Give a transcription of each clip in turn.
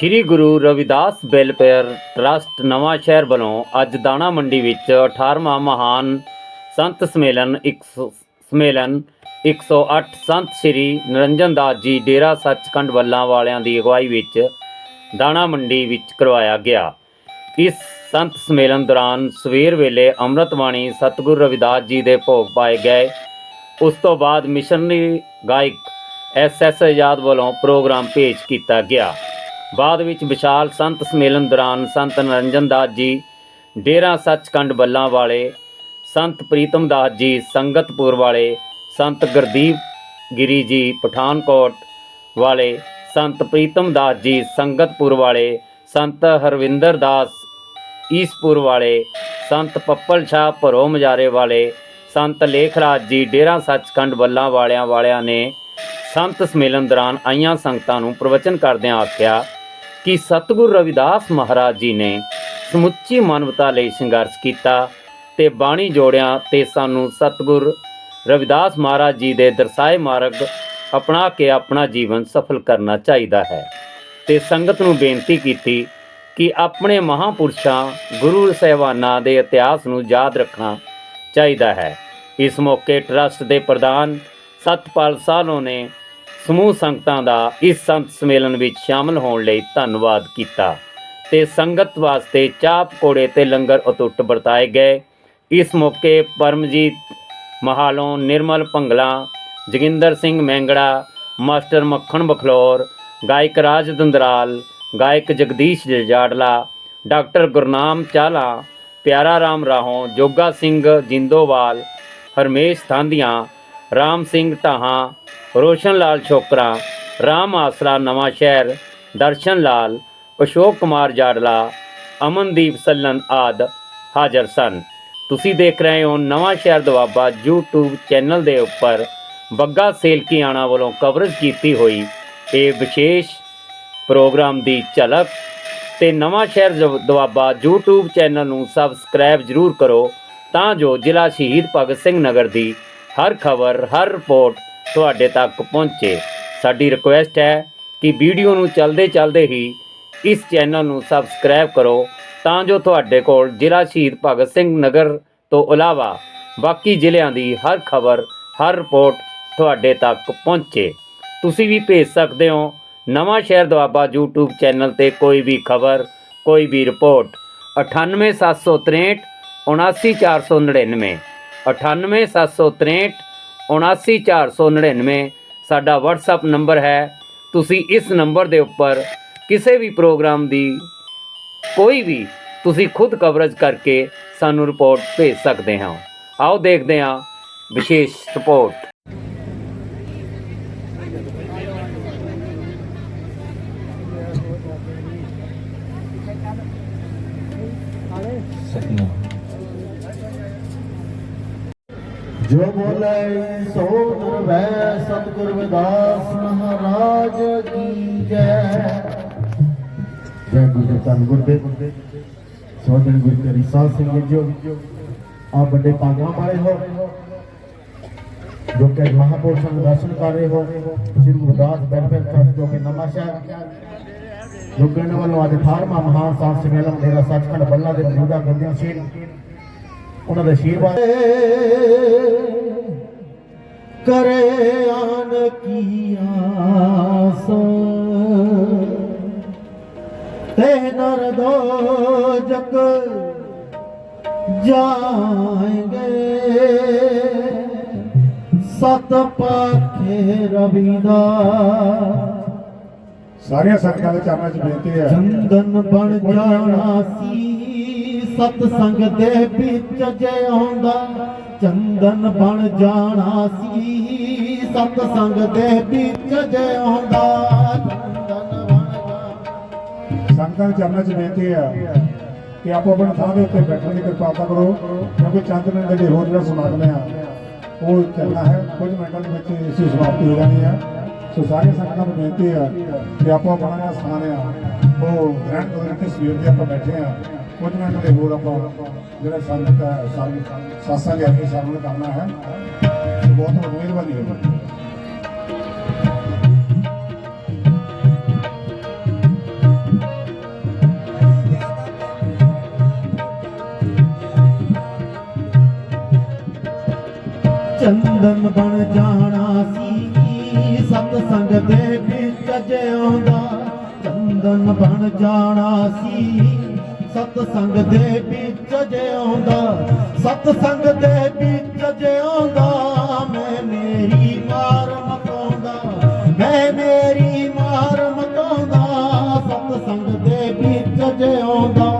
ਸ੍ਰੀ Guru Ravidas welfare trust Nawan Shahr ਵੱਲੋਂ ਅੱਜ ਦਾਣਾ ਮੰਡੀ ਵਿੱਚ 18ਵਾਂ ਮਹਾਨ ਸੰਤ ਸਮੇਲਨ ਇੱਕ ਸੌ- ਸਮੇਲਨ 108 ਸੰਤ ਸ੍ਰੀ ਨਿਰੰਜਨ ਦਾਸ ਜੀ ਡੇਰਾ ਸੱਚਖੰਡ ਵੱਲਾਂ ਵਾਲਿਆਂ ਦੀ ਅਗਵਾਈ ਵਿੱਚ ਦਾਣਾ ਮੰਡੀ ਵਿੱਚ ਕਰਵਾਇਆ ਗਿਆ। ਇਸ ਸੰਤ ਸਮੇਲਨ ਦੌਰਾਨ ਸਵੇਰ ਵੇਲੇ ਅੰਮ੍ਰਿਤ ਬਾਣੀ ਸਤਿਗੁਰੂ ਰਵਿਦਾਸ ਜੀ ਦੇ ਭੋਗ ਪਾਏ ਗਏ। ਉਸ ਤੋਂ ਬਾਅਦ ਮਿਸ਼ਨਰੀ ਗਾਇਕ ਐਸ ਐਸ ਆਜ਼ਾਦ ਵੱਲੋਂ ਪ੍ਰੋਗਰਾਮ ਪੇਸ਼ ਕੀਤਾ ਗਿਆ। ਬਾਅਦ ਵਿੱਚ ਵਿਸ਼ਾਲ ਸੰਤ ਸਮੇਲਨ ਦੌਰਾਨ ਸੰਤ ਨਰਿੰਜਨ ਦਾਸ ਜੀ, ਡੇਰਾ ਸੱਚਖੰਡ ਬੱਲਾਂ ਵਾਲੇ, ਸੰਤ ਪ੍ਰੀਤਮ ਦਾਸ ਜੀ, ਸੰਗਤਪੁਰ ਵਾਲੇ, ਸੰਤ ਗੁਰਦੀਪ ਗਿਰੀ ਜੀ ਪਠਾਨਕੋਟ ਵਾਲੇ, ਸੰਤ ਪ੍ਰੀਤਮ ਦਾਸ ਜੀ ਸੰਗਤਪੁਰ ਵਾਲੇ, ਸੰਤ ਹਰਵਿੰਦਰ ਦਾਸ ਈਸਪੁਰ ਵਾਲੇ, ਸੰਤ ਪੱਪਲ ਸ਼ਾਹ ਭਰੋ ਮਜਾਰੇ ਵਾਲੇ, ਸੰਤ ਲੇਖਰਾਜ ਜੀ ਡੇਰਾ ਸੱਚਖੰਡ ਬੱਲਾਂ ਵਾਲਿਆਂ ਵਾਲਿਆਂ ਨੇ ਸੰਤ ਸਮੇਲਨ ਦੌਰਾਨ ਆਈਆਂ ਸੰਗਤਾਂ ਨੂੰ ਪ੍ਰਵਚਨ ਕਰਦਿਆਂ ਆਖਿਆ ਕਿ ਸਤਿਗੁਰ ਰਵਿਦਾਸ ਮਹਾਰਾਜ ਜੀ ਨੇ ਸਮੁੱਚੀ ਮਾਨਵਤਾ ਲਈ ਸੰਘਰਸ਼ ਕੀਤਾ ਤੇ ਬਾਣੀ ਜੋੜਿਆਂ ਤੇ ਸਾਨੂੰ ਸਤਿਗੁਰ ਰਵਿਦਾਸ ਮਹਾਰਾਜ ਜੀ ਦੇ ਦਰਸਾਏ ਮਾਰਗ ਅਪਣਾ ਕੇ ਆਪਣਾ ਜੀਵਨ ਸਫਲ ਕਰਨਾ ਚਾਹੀਦਾ ਹੈ। ਤੇ ਸੰਗਤ ਨੂੰ ਬੇਨਤੀ ਕੀਤੀ ਕਿ ਆਪਣੇ ਮਹਾਪੁਰਸ਼ਾਂ, ਗੁਰੂ ਸਾਹਿਬਾਨਾਂ ਦੇ ਇਤਿਹਾਸ ਨੂੰ ਯਾਦ ਰੱਖਣਾ ਚਾਹੀਦਾ ਹੈ। ਇਸ ਮੌਕੇ ਟਰੱਸਟ ਦੇ ਪ੍ਰਧਾਨ ਸਤਪਾਲ ਸਾਹਨੋ ਨੇ ਸਮੂਹ ਸੰਗਤਾਂ ਦਾ ਇਸ ਸੰਤ ਸੰਮੇਲਨ ਵਿੱਚ ਸ਼ਾਮਲ ਹੋਣ ਲਈ ਧੰਨਵਾਦ ਕੀਤਾ ਤੇ ਸੰਗਤ ਵਾਸਤੇ ਚਾਹ ਪਕੌੜੇ ਤੇ ਲੰਗਰ ਅਟੁੱਟ ਵਰਤਾਏ ਗਏ। ਇਸ ਮੌਕੇ ਪਰਮਜੀਤ ਮਹਾਲੋਂ, ਨਿਰਮਲ ਭੰਗਲਾ, ਜੋਗਿੰਦਰ ਸਿੰਘ ਮੈਂਗੜਾ, ਮਾਸਟਰ ਮੱਖਣ ਬਖਲੌਰ, ਗਾਇਕ ਰਾਜ ਦੰਦਰਾਲ, ਗਾਇਕ ਜਗਦੀਸ਼ ਜਜਾੜਲਾ ਡਾਕਟਰ ਗੁਰਨਾਮ ਚਾਲਾ, ਪਿਆਰਾ ਰਾਮ ਰਾਹੋਂ, ਜੋਗਾ ਸਿੰਘ ਜਿੰਦੋਵਾਲ, ਹਰਮੇਸ਼ ਥਾਂਦੀਆਂ ਰਾਮ ਸਿੰਘ ਢਾਹਾਂ ਰੋਸ਼ਨ ਲਾਲ ਛੋਕਰਾ, ਰਾਮ ਆਸਰਾ ਨਵਾਂ ਸ਼ਹਿਰ, ਦਰਸ਼ਨ ਲਾਲ, ਅਸ਼ੋਕ ਕੁਮਾਰ ਜਾੜਲਾ ਅਮਨਦੀਪ ਸੱਲਨ ਆਦ ਹਾਜ਼ਰ ਸਨ। ਤੁਸੀਂ ਦੇਖ ਰਹੇ ਹੋ ਨਵਾਂ ਸ਼ਹਿਰ ਦਵਾਬਾ YouTube ਚੈਨਲ ਦੇ ਉੱਪਰ। ਬੱਗਾ ਸੇਲਕੀਆਣਾ ਵੱਲੋਂ ਕਵਰੇਜ ਕੀਤੀ ਹੋਈ ਇਹ ਵਿਸ਼ੇਸ਼ ਪ੍ਰੋਗਰਾਮ ਦੀ ਝਲਕ। ਤੇ ਨਵਾਂ ਸ਼ਹਿਰ ਦ- ਦਵਾਬਾ YouTube ਚੈਨਲ ਨੂੰ ਸਬਸਕ੍ਰਾਈਬ ਜ਼ਰੂਰ ਕਰੋ, ਤਾਂ ਜੋ ਜ਼ਿਲ੍ਹਾ ਸ਼ਹੀਦ ਭਗਤ ਸਿੰਘ ਨਗਰ ਦੀ ਹਰ ਖਬਰ, ਹਰ ਰਿਪੋਰਟ ਤੁਹਾਡੇ ਤੱਕ ਪਹੁੰਚੇ। ਸਾਡੀ ਰਿਕੁਐਸਟ ਹੈ ਕਿ ਵੀਡੀਓ ਨੂੰ ਚਲਦੇ ਚਲਦੇ ਹੀ ਇਸ ਚੈਨਲ ਨੂੰ ਸਬਸਕ੍ਰਾਈਬ ਕਰੋ, ਤਾਂ ਜੋ ਤੁਹਾਡੇ ਕੋਲ ਜ਼ਿਲ੍ਹਾ ਸ਼ਹੀਦ ਭਗਤ ਸਿੰਘ ਨਗਰ ਤੋਂ ਇਲਾਵਾ ਬਾਕੀ ਜ਼ਿਲ੍ਹਿਆਂ ਦੀ ਹਰ ਖਬਰ, ਹਰ ਰਿਪੋਰਟ ਤੁਹਾਡੇ ਤੱਕ ਪਹੁੰਚੇ। ਤੁਸੀਂ ਵੀ ਭੇਜ ਸਕਦੇ ਹੋ ਨਵਾਂ ਸ਼ਹਿਰ ਦੁਆਬਾ YouTube ਚੈਨਲ ਤੇ ਕੋਈ ਵੀ ਖਬਰ, ਕੋਈ ਵੀ ਰਿਪੋਰਟ। 98763 79499 98763 79499 ਸਾਡਾ WhatsApp ਨੰਬਰ ਹੈ। ਤੁਸੀਂ ਇਸ ਨੰਬਰ ਦੇ ਉੱਪਰ ਕਿਸੇ ਵੀ ਪ੍ਰੋਗਰਾਮ ਦੀ ਕੋਈ ਵੀ ਤੁਸੀਂ ਖੁਦ ਕਵਰੇਜ ਕਰਕੇ ਸਾਨੂੰ ਰਿਪੋਰਟ ਭੇਜ ਸਕਦੇ ਹੋ। ਆਓ ਦੇਖਦੇ ਹਾਂ ਵਿਸ਼ੇਸ਼ ਰਿਪੋਰਟ ਜੋ ਬੋਲੇ ਸੋ ਨਿਰਵੈ ਸਤਿਗੁਰ ਵਿਦਾਸ ਮਹਾਰਾਜ ਕੀ ਜੈ ਜੈ ਗੁਰੂ ਦੇ ਧੰਨ ਗੁਰਦੇਵ ਸੋਦਨ ਗੁਰੂ ਤੇਰੀ ਸਾਧ ਸਿੰਘ ਜੀ ਆ ਵੱਡੇ ਭਾਗਾਂ ਵਾਲੇ ਹੋ ਜੋ ਕਿ ਮਹਾਪੁਰਸ਼ਾਂ ਦੇ ਦਰਸ਼ਨ ਕਰ ਰਹੇ ਹੋ ਸ੍ਰੀ ਗੁਰਦਾਸ ਵੈਲਫੇਅਰ ਟਰਸਟ ਜੋ ਕਿ ਨਵਾਂ ਸ਼ਹਿਰ ਜੋ ਪਿੰਡ ਵੱਲੋਂ ਅੱਜ 18ਵਾਂ ਮਹਾਨ ਸੰਤ ਸੰਮੇਲਨ ਮੇਰਾ ਸੱਚਖੰਡ ਬੱਲਾ ਦੇ ਮੌਜੂਦਾ ਗੱਦੀਆਂ ਸੀ ਉਹਨਾਂ ਦੇ ਆਸ਼ੀਰਵਾਦ ਕਰੇ ਆਨ ਕੀ ਆਸ ਤੇ ਨਰ ਦੋ ਜਗ ਜਾਏਂਗੇ। ਸਤ ਪਾਖੇ ਰਵੀਦਾ ਸਾਰੀਆਂ ਸੰਗਤਾਂ ਦੇ ਚਰਨਾਂ 'ਚ ਬੇਨਤੀ ਹੈ। ਚੰਦਨ ਬਣ ਜਾਣਾ ਸੀ। ਸਤ ਸੰਗ ਦੇ ਵਿੱਚ ਜੇ ਆਉਂਦਾ, ਚੰਦਨ ਬਣ ਜਾਣਾ ਸੀ। ਸਤ ਸੰਗ ਦੇ ਵਿੱਚ ਜੇ ਆਉਂਦਾ, ਚੰਦਨ ਬਣ ਜਾਣਾ। ਸੰਗਤਾਂ ਚਰਨਾਂ 'ਚ ਬੇਨਤੀ ਹੈ ਕਿ ਆਪੋ ਆਪਣੀ ਥਾਂ ਦੇ ਉੱਤੇ ਬੈਠਣ ਦੀ ਕਿਰਪਾਲਤਾ ਕਰੋ, ਕਿਉਂਕਿ ਚੰਦ ਮਿੰਟ ਦੇ ਹੋਰ ਜਿਹੜਾ ਸਮਾਗਮ ਆ ਉਹ ਚੱਲਣਾ ਹੈ। ਕੁਝ ਮਿੰਟਾਂ ਦੇ ਵਿੱਚ ਇਸ ਦੀ ਸਮਾਪਤੀ ਹੋ ਜਾਣੀ ਹੈ। ਸੋ ਸਾਰੇ ਸੰਗਤਾਂ ਨੂੰ ਬੇਨਤੀ ਹੈ ਕਿ ਆਪਾਂ ਆਪਣਾ ਜਿਹੜਾ ਸਥਾਨ ਆ, ਉਹ ਗ੍ਰਹਿਣ ਕਰਨ ਸਵੇਰ ਦੇ ਆਪਾਂ ਬੈਠੇ ਆ ਕੁਝ ਮਿੰਟ ਦੇ ਹੋਰ ਆਪਾਂ ਜਿਹੜਾ ਸੰਗਤ ਸੰਗ ਸਾਸਾਂ ਦੇ ਅੱਗੇ ਸ਼ਾਮਲ ਕਰਨਾ ਹੈ ਬਹੁਤ ਮਿਹਰਬਾਨੀ ਹੋਵੇਗੀ ਚੰਦਨ ਬਣ ਜਾਣਾ ਸੀ ਸਤ ਸੰਗ ਦੇ ਵਿੱਚ ਆਉਂਦਾ ਚੰਦਨ ਬਣ ਜਾਣਾ ਸੀ ਸਤ ਸੰਗ ਦੇ ਵਿੱਚ ਜਿਉਂਦਾ ਸਤ ਸੰਗ ਦੇ ਵਿੱਚ ਜਿਉਂਦਾ ਮੈਂ ਮੇਰੀ ਮਾਰ ਮਕਾਉਂਦਾ ਮੈਂ ਮੇਰੀ ਮਾਰ ਮਕਾਉਂਦਾ ਸਤ ਸੰਗ ਦੇ ਵਿੱਚ ਜਿਉਂਦਾ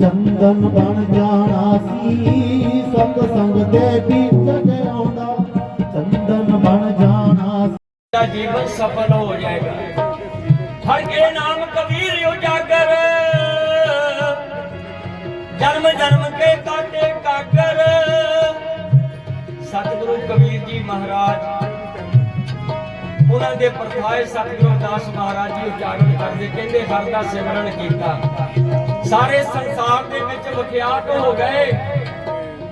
ਚੰਦਨ ਬਣ ਜਾਣਾ ਸੀ, ਸਤ ਸੰਗ ਦੇ ਵਿੱਚ ਆਉਂਦਾ, ਚੰਦਨ ਬਣ ਜਾਣਾ ਸੀ। ਜੀਵਨ ਸਫਲ ਹੋ ਜਾਏਗਾ। ਹਰ ਕੇ ਨਾਮ ਉਹਨਾਂ ਦੇ ਪਰਥਾਏ ਸਤਿਗੁਰੂ ਦਾਸ ਮਹਾਰਾਜ ਜੀ ਉਜਾਗਰ ਕਰਦੇ, ਕਹਿੰਦੇ ਹਰ ਦਾ ਸਿਮਰਨ ਕੀਤਾ। ਸਾਰੇ ਸੰਸਾਰ ਦੇ ਵਿੱਚ ਵਿਖਿਆਤ ਹੋ ਗਏ।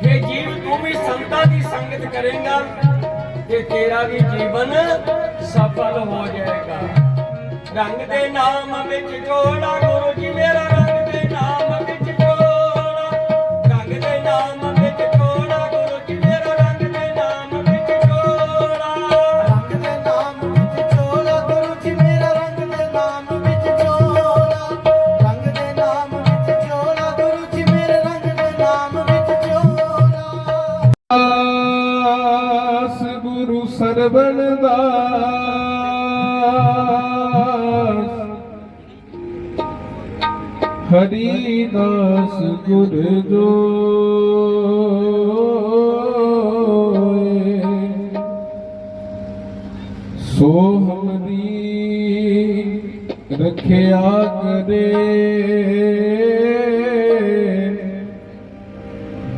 ਕਿ ਜੀਵ, ਤੂੰ ਵੀ ਸੰਤਾਂ ਦੀ ਸੰਗਤ ਕਰੇਗਾ ਤੇ ਤੇਰਾ ਵੀ ਜੀਵਨ ਸਫਲ ਹੋ ਜਾਏਗਾ। ਰੰਗ ਦੇ ਨਾਮ ਵਿੱਚ ਜੋੜਾ ਗੁਰੂ ਜੀ ਮੇਰਾ ਗੁਰੂ ਸਰਵਣ ਦਾਸ ਹਰੀ ਦਾਸ ਗੁਰ ਜੋਏ। ਸੋ ਹਮਰੀ ਰਖਿਆ ਕਰੇ।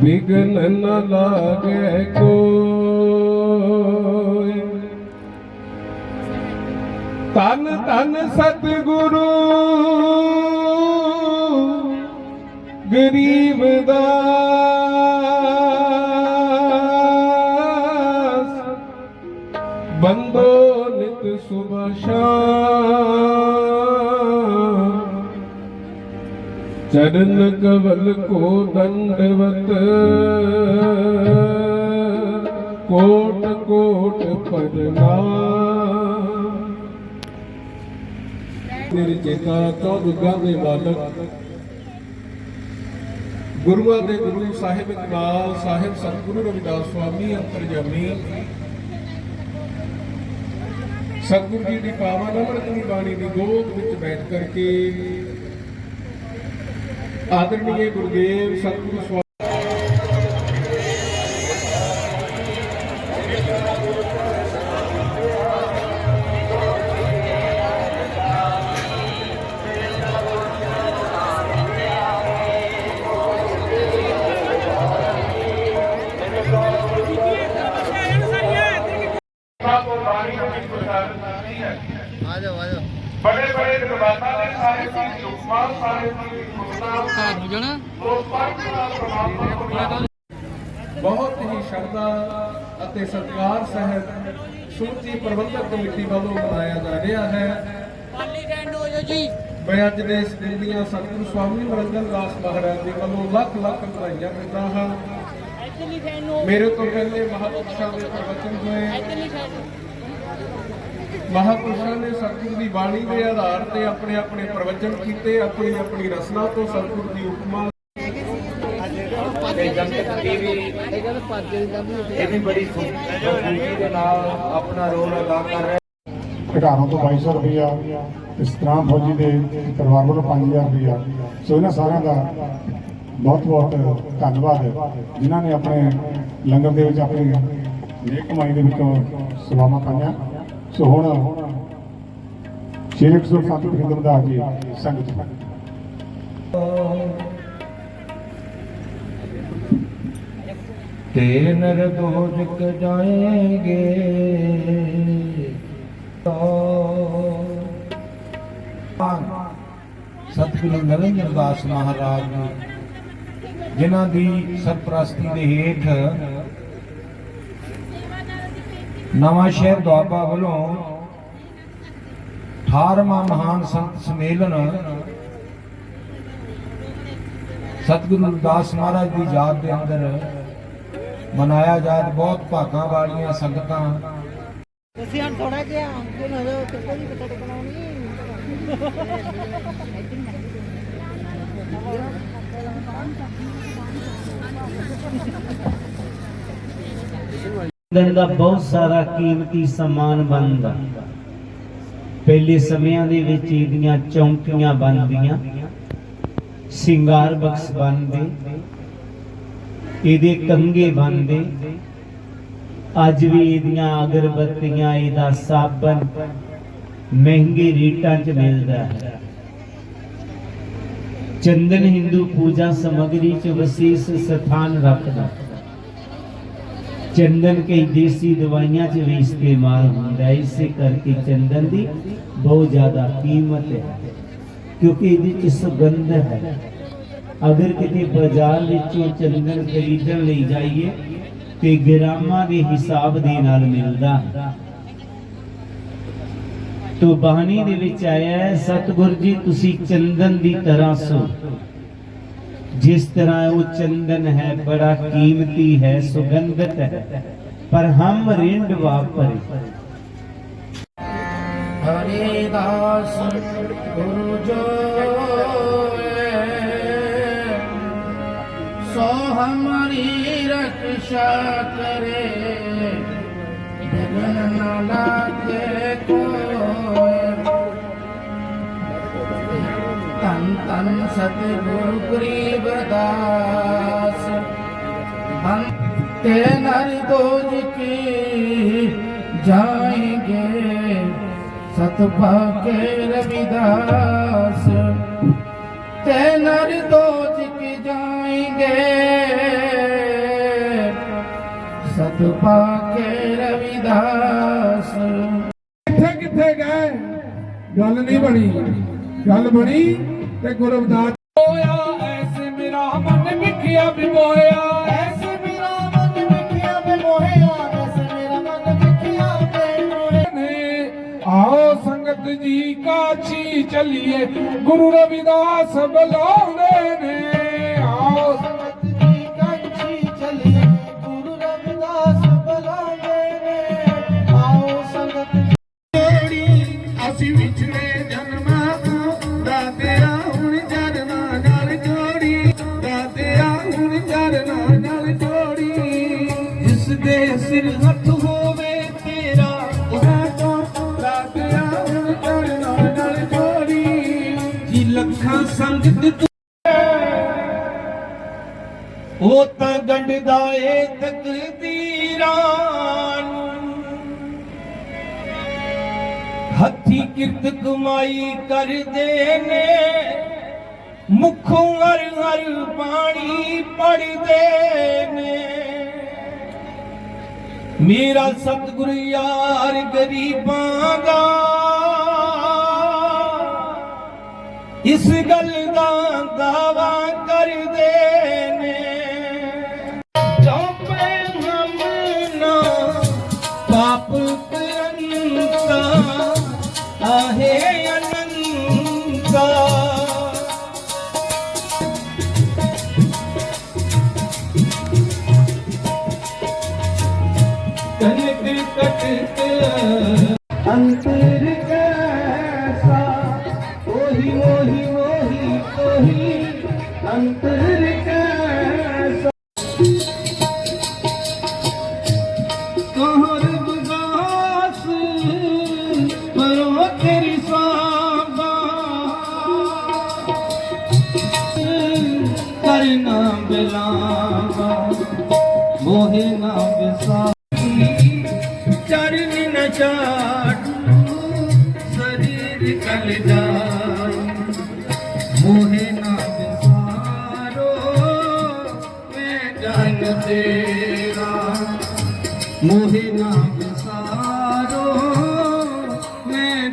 ਵਿਗਨ ਨ ਲਾਗੇ ਕੋ। ਤਨ ਤਨ ਸਤਿਗੁਰੂ। ਗਰੀਬ ਦਾਸ। ਬੰਦੋ ਨਿਤ ਸੁਬਹ ਸ਼ਾਮ। ਚਰਨ ਕਵਲ ਕੋ ਦੰਡਵਤ। ਕੋਟ ਕੋਟ ਪ੍ਰਣਾਮ ਮੇਰੇ ਚੇਤਾ ਚੌਦੁਗਾ ਦੇ ਮਾਲਕ। ਗੁਰੂਆਂ ਦੇ ਗੁਰੂ ਸਾਹਿਬ ਇਕਬਾਲ ਸਾਹਿਬ, ਸਤਿਗੁਰੂ ਰਵਿਦਾਸ ਸਵਾਮੀ ਅੰਤਰਜਾਮੀ ਸਤਿਗੁਰੂ ਜੀ ਦੀ ਪਾਵਨ ਅੰਮ੍ਰਿਤਮਈ ਬਾਣੀ ਦੀ ਗੋਦ ਵਿੱਚ ਬੈਠ ਕਰਕੇ ਆਦਰਣੀय ਗੁਰਦੇਵ, ਸਤਿਗੁਰੂ ਬਹੁਤ ਹੀ ਸ਼ਰਧਾ ਅਤੇ ਸਤਿਕਾਰ ਸਹਿਤ ਸੂਚੀ ਪ੍ਰਬੰਧਕ ਕਮੇਟੀ ਵੱਲੋਂ ਮਨਾਇਆ ਜਾ ਰਿਹਾ ਹੈ। ਮੈਂ ਅੱਜ ਦੇ ਇਸ ਦਿਨ ਦੀਆਂ ਸਤਿਗੁਰੂ ਸਵਾਮੀ ਨਰਿੰਦਰ ਦਾਸ ਮਹਾਰਾਜ ਜੀ ਵੱਲੋਂ ਲੱਖ ਲੱਖ ਵਧਾਈਆਂ ਦਿੰਦਾ ਹਾਂ। ਮੇਰੇ ਤੋਂ ਪਹਿਲੇ ਮਹਾਪੁਰਸ਼ਾਂ ਦੇ ਪ੍ਰਵਚਨ ਹੋਏ। ਮਹਾਪੁਰਸ਼ਾਂ ਨੇ ਸਤਿਗੁਰੂ ਦੀ ਬਾਣੀ ਦੇ ਆਧਾਰ ਤੇ ਆਪਣੇ ਆਪਣੇ ਪ੍ਰਵਚਨ ਕੀਤੇ ਆਪਣੀ ਆਪਣੀ ਰਸਨਾ ਤੋਂ ਸਤਿਗੁਰੂ ਦੀ ਉਪਮਾ ਤੇ ਜਨਤਕ ਟੀਵੀ ਇਹ ਵੀ ਬੜੀ ਖੂਬੀ ਦੇ ਨਾਲ ਆਪਣਾ ਰੋਲ ਅਦਾ ਕਰ ਰਿਹਾ। ਘਟਾਰੋਂ ਤੋਂ 2200 ਰੁਪਇਆ ਇਸ ਤਰ੍ਹਾਂ ਫੌਜੀ ਦੇ ਪਰਿਵਾਰ ਵੱਲੋਂ 5000 ਰੁਪਇਆ ਸੋ ਇਹਨਾਂ ਸਾਰਿਆਂ ਦਾ ਬਹੁਤ ਬਹੁਤ ਧੰਨਵਾਦ ਜਿਨ੍ਹਾਂ ਨੇ ਆਪਣੇ ਲੰਗਰ ਦੇ ਵਿੱਚ ਆਪਣੀ ਨੇਕ ਕਮਾਈ ਦੇ ਵਿੱਚੋਂ ਸੇਵਾਵਾਂ ਪਾਈਆਂ। ਸੋ ਹੁਣ ਸ਼੍ਰੀ ਅਕਸਰ ਸੰਤ ਪ੍ਰਿੰਦਰ ਦਾ ਜੀ ਸੰਗਤ। ਤੇ ਨਰ ਦੋਜਕ ਜਾਏਗੇ। ਸਤਿਗੁਰੂ ਨਰਿੰਦਰ ਦਾਸ ਮਹਾਰਾਜ ਜਿਨ੍ਹਾਂ ਦੀ ਸਰਪ੍ਰਸਤੀ ਦੇ ਹੇਠ ਨਵਾਂ ਸ਼ਹਿਰ ਦੁਆਬਾ ਵੱਲੋਂ 18ਵਾਂ ਮਹਾਨ ਸੰਤ ਸੰਮੇਲਨ ਸਤਿਗੁਰੂ ਰਵਿਦਾਸ ਮਹਾਰਾਜ ਦੀ ਯਾਦ ਦੇ ਅੰਦਰ ਮਨਾਇਆ ਜਾਤ ਬਹੁਤ ਭਾਗਾਂ ਵਾਲੀਆਂ ਸੰਗਤਾਂ। ਤੁਸੀਂ ਹੁਣ ਥੋੜਾ ਜਿਹਾ ਅੰਕੇ ਨਾ ਜਾਓ ਤੇ ਕੋਈ ਪਤਾ ਟਿਕਣਾਉਣੀ ਦਿਨ ਦਾ ਬਹੁਤ ਸਾਰਾ ਕੀਮਤੀ ਸਮਾਨ ਬਣਦਾ। ਪਹਿਲੇ ਸਮਿਆਂ ਦੇ ਵਿੱਚ ਇਹਦੀਆਂ ਚੌਂਕੀਆਂ ਬਣਦੀਆਂ। ਸ਼ਿੰਗਾਰ ਬਖਸ਼ ਬਣਦੇ। ਇਹਦੇ ਕੰਗੇ ਬਣਦੇ ਅੱਜ ਵੀ ਇਹਦੀਆਂ ਅਗਰਬੱਤੀਆਂ, ਇਹਦਾ ਸਾਬਣ ਮਹਿੰਗੇ ਰੇਟਾਂ 'ਚ ਮਿਲਦਾ ਹੈ। ਚੰਦਨ ਹਿੰਦੂ ਪੂਜਾ ਸਮਗਰੀ 'ਚ ਵਿਸ਼ੇਸ਼ ਸਥਾਨ ਰੱਖਦਾ। ਚੰਦਨ ਕਈ ਦੇਸੀ ਦਵਾਈਆਂ 'ਚ ਵੀ ਇਸਤੇਮਾਲ ਹੁੰਦਾ ਹੈ। ਇਸੇ ਕਰਕੇ ਚੰਦਨ ਦੀ ਬਹੁਤ ਜ਼ਿਆਦਾ ਕੀਮਤ ਹੈ, ਕਿਉਂਕਿ ਇਹਦੇ 'ਚ ਸੁਗੰਧ ਹੈ। ਅਗਰ ਕਿਤੇ ਬਾਜ਼ਾਰ ਵਿੱਚੋਂ ਚੰਦਨ ਖਰੀਦਣ ਲਈ ਜਾਈਏ, ਤੇ ਗ੍ਰਾਮਾਂ ਦੇ ਹਿਸਾਬ ਦੇ ਨਾਲ ਮਿਲਦਾ। ਤੋ ਬਾਣੀ ਦੇ ਵਿੱਚ ਆਇਆ ਹੈ ਜੀ, ਤੁਸੀਂ ਚੰਦਨ ਦੀ ਤਰ੍ਹਾਂ ਸੋ। ਜਿਸ ਤਰ੍ਹਾਂ ਉਹ ਚੰਦਨ ਹੈ, ਬੜਾ ਕੀਮਤੀ ਹੈ, ਸੁਗੰਧਤ ਹੈ। ਪਰ ਹਮ ਰਿੰਡ ਵਾਪਰੇ। ਹਰੇ ਦਾਸ, ਗੁਰੂ ਜੋ हमारी रक्षा करे जगन नाला के को तन तन सतगुरु गरीब दास हम ते नर दोज की जाएंगे सतभा के रविदास ते नर दोज की जाएंगे पाके रविदास। किथे किथे गए? गल नहीं बनी। गल बनी ते गुरु रविदास होया ऐसे मेरा मन मिठिया बिमोया संगत जी काछी चलिए। गुरु रविदास बुलाने ने। ਦੇ ਸਿਰ ਹੱਥ ਹੋਵੇ ਤੇਰਾ। ਉਹਨਾਂ ਤੋਂ ਦਾਤਿਆ ਹੁਣ ਜਨਮਾਂ ਨਾਲ ਜੋੜੀ। ਜੀ ਲੱਖਾਂ ਸੰਗਤ ਉਹ ਤਾਂ ਗੰਢਦਾ ਏ ਤਕਦੀਰਾਂ ਹੱਥੀ ਕਿਰਤ ਕਮਾਈ ਕਰਦੇ ਨੇ। ਮੁਖੋਂ ਹਰ ਹਰ ਪਾਣੀ ਪੜਦੇ ਨੇ। ਮੇਰਾ ਸਤਿਗੁਰ ਯਾਰ ਗਰੀਬਾਂ ਦਾ। ਇਸ ਗੱਲ ਦਾ ਦਾਵਾ ਕਰਦੇ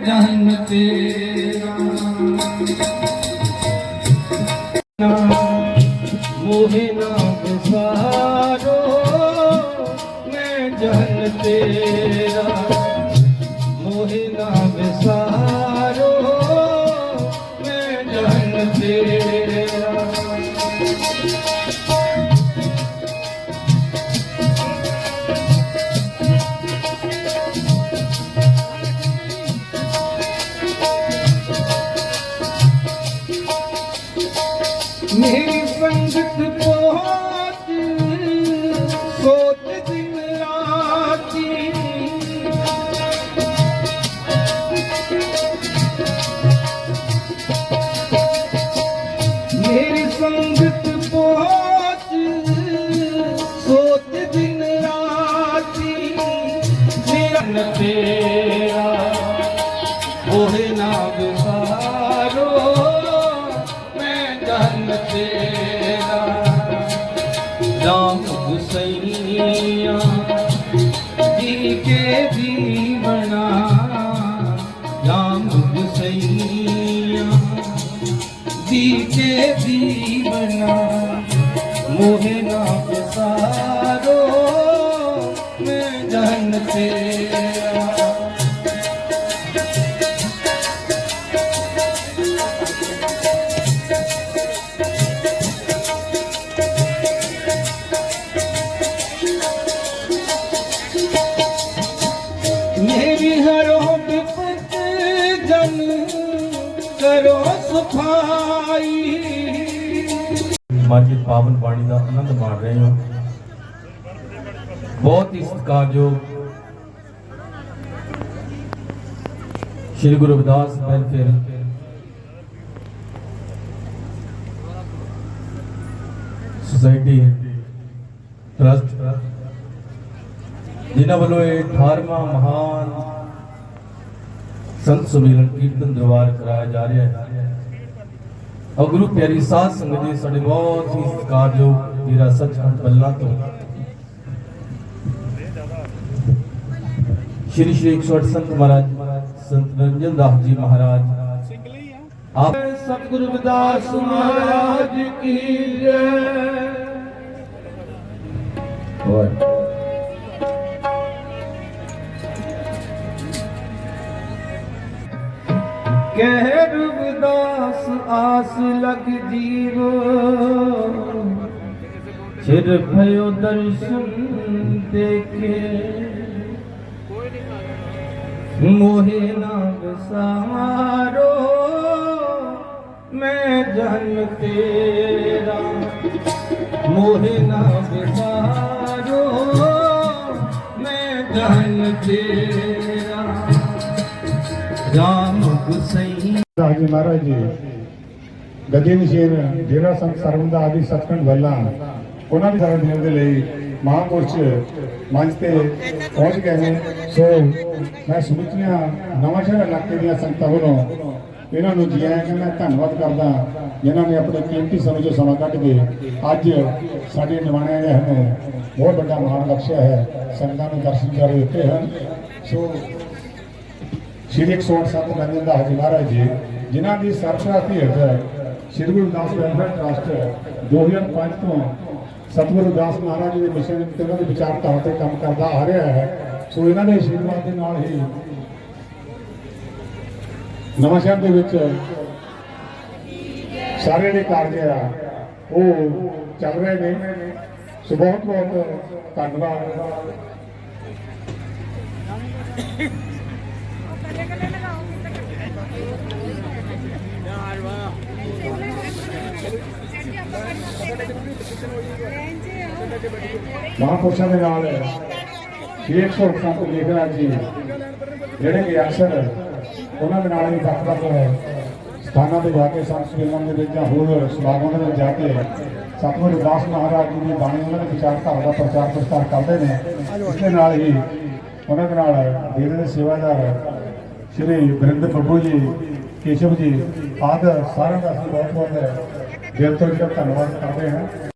ਜਨ ਤੇਰਾ ਮਾਝੇ ਪਾਵਨ ਬਾਣੀ ਦਾ ਆਨੰਦ ਮਾਣ ਰਹੇ ਹੋ। ਬਹੁਤ ਹੀ ਸਤਿਕਾਰਯੋਗ Shri Guru Ravidas welfare society trust ਜਿਨ੍ਹਾਂ ਵੱਲੋਂ ਇਹ 18ਵਾਂ ਮਹਾਨ ਸੰਤ ਸੁਮੇਲਨ ਕੀਰਤਨ ਦਰਬਾਰ ਕਰਾਇਆ ਜਾ ਰਿਹਾ ਹੈ। ਔਰ ਗੁਰੂ ਪਿਆਰੀ ਸਾਧ ਸੰਗਤ ਜੀ ਸਾਡੇ ਬਹੁਤ ਹੀ ਸਤਿਕਾਰਯੋਗ ਮੇਰਾ ਸੱਚਖੰਡ ਬੱਲਾ ਤੋਂ ਸ਼੍ਰੀ ਸ਼੍ਰੀ 108 ਸੰਤ ਮਹਾਰਾਜ ਸੰਤ ਨਿਰੰਜਨ ਦਾਸ ਜੀ ਮਹਾਰਾਜ ਆਪ ਸਤਿਗੁਰੂ ਰਵਿਦਾਸ ਮਹਾਰਾਜ ਕੀ ਜੈ ਕਹਿ ਰਵਿਦਾਸ ਆਸ ਲਗ ਜੀਵ। ਚਿਰ ਭਇਓ ਦਰਸ਼ਨ ਦੇਖੇ। ਮੋਹਿ ਨਾ ਵਿਸਾਰੋ ਮੈਂ ਜਨ ਤੇਰਾ। ਮੋਹਿ ਨਾ ਵਿਸਾਰੋ ਮੈਂ ਜਨ ਤੇਰਾ। ਰਾਮ ਗੁਸਈ ਜੀ ਮਹਾਰਾਜ ਜੀ, ਗੱਦੀ ਨਸ਼ੀਨ ਡੇਰਾ ਸੰਤ ਸਰਵੰਦਾ ਆਦਿ ਸਤਖੰਡ ਵੱਲਾ ਉਹਨਾਂ ਦੀ ਸਰਵ ਦੇਣ ਦੇ ਲਈ ਮਹਾਂਪੁਰਸ਼ ਮੰਚ ਤੇ ਪਹੁੰਚ ਗਏ ਨੇ। ਸੋ ਮੈਂ ਸਮੁੱਚੀਆਂ ਨਵਾਂਸ਼ਹਿਰ ਇਲਾਕੇ ਦੀਆਂ ਸੰਗਤਾਂ ਵੱਲੋਂ ਇਹਨਾਂ ਨੂੰ ਜੀ ਆਇਆਂ ਮੈਂ ਧੰਨਵਾਦ ਕਰਦਾ ਜਿਨ੍ਹਾਂ ਨੇ ਆਪਣੇ ਕੀਮਤੀ ਸਮੇਂ ਚੋਂ ਸਮਾਂ ਕੱਢ ਕੇ ਅੱਜ ਸਾਡੇ ਨਿਵਾਣਿਆਂ ਦੇ ਹਨ ਬਹੁਤ ਵੱਡਾ ਮਾਣ ਬਖਸ਼ਿਆ ਹੈ। ਸੰਗਤਾਂ ਨੂੰ ਦਰਸ਼ਨ ਕਰ ਦਿੱਤੇ ਹਨ। ਸੋ ਸ਼੍ਰੀ 107 ਨੰਦਨ ਦਾਸ ਜੀ ਮਹਾਰਾਜ ਜੀ, ਜਿਨ੍ਹਾਂ ਦੀ ਸਰਪ੍ਰਸਤੀ ਹੇਠ ਸ਼੍ਰੀ ਗੁਰੂ ਦਾਸ ਵੈਲਫੇਅਰ ਟਰਸਟ 2005 ਤੋਂ ਸਤਿਗੁਰੂ ਦਾਸ ਮਹਾਰਾਜ ਦੇ ਮਿਸ਼ਨ ਤੇ ਉਹਨਾਂ ਦੇ ਵਿਚਾਰਧਾਰਾ ਤੇ ਕੰਮ ਕਰਦਾ ਆ ਰਿਹਾ ਹੈ, ਸੋ ਇਹਨਾਂ ਦੇ ਆਸ਼ੀਰਵਾਦ ਦੇ ਨਾਲ ਹੀ ਨਵਾਂ ਦੇ ਵਿੱਚ ਸਾਰੇ ਜਿਹੜੇ ਕਾਰਜ ਆ, ਉਹ ਚੱਲ ਰਹੇ ਨੇ। ਸੋ ਬਹੁਤ ਬਹੁਤ ਧੰਨਵਾਦ। ਮਹਾਂਪੁਰਸ਼ਾਂ ਦੇ ਨਾਲ ਸ਼੍ਰੀ 108 ਤੋਂ ਲਿਖਿਆ ਜੀ, ਜਿਹੜੇ ਕਿ ਅਕਸਰ ਉਹਨਾਂ ਦੇ ਨਾਲ ਹੀ ਵੱਖ ਵੱਖ ਸਥਾਨਾਂ ਤੇ ਜਾ ਕੇ ਸੰਤ ਸੰਮੇਲਨ ਦੇ ਵਿੱਚ ਜਾਂ ਹੋਰ ਸਮਾਗਮਾਂ ਦੇ ਵਿੱਚ ਜਾ ਕੇ ਸਤਿਗੁਰੂ ਦਾਸ ਮਹਾਰਾਜ ਜੀ ਦੀ ਬਾਣੀ ਉਹਨਾਂ ਦੇ ਵਿਚਾਰਧਾਰਾ ਦਾ ਪ੍ਰਚਾਰ ਪ੍ਰਸਾਰ ਕਰਦੇ ਨੇ ਇਸ ਦੇ ਨਾਲ ਹੀ ਉਹਨਾਂ ਦੇ ਨਾਲ ਡੇਰੇ ਦੇ ਸੇਵਾਦਾਰ ਸ਼੍ਰੀ ਵਰਿੰਦਰ ਪ੍ਰਭੂ ਜੀ, ਕੇਸ਼ਵ ਜੀ, ਆਦਿ ਸਾਰਿਆਂ ਦਾ ਅਸੀਂ ਬਹੁਤ ਬਹੁਤ ਦਿਲ ਤੋਂ ਧੰਨਵਾਦ ਕਰਦੇ ਹਾਂ।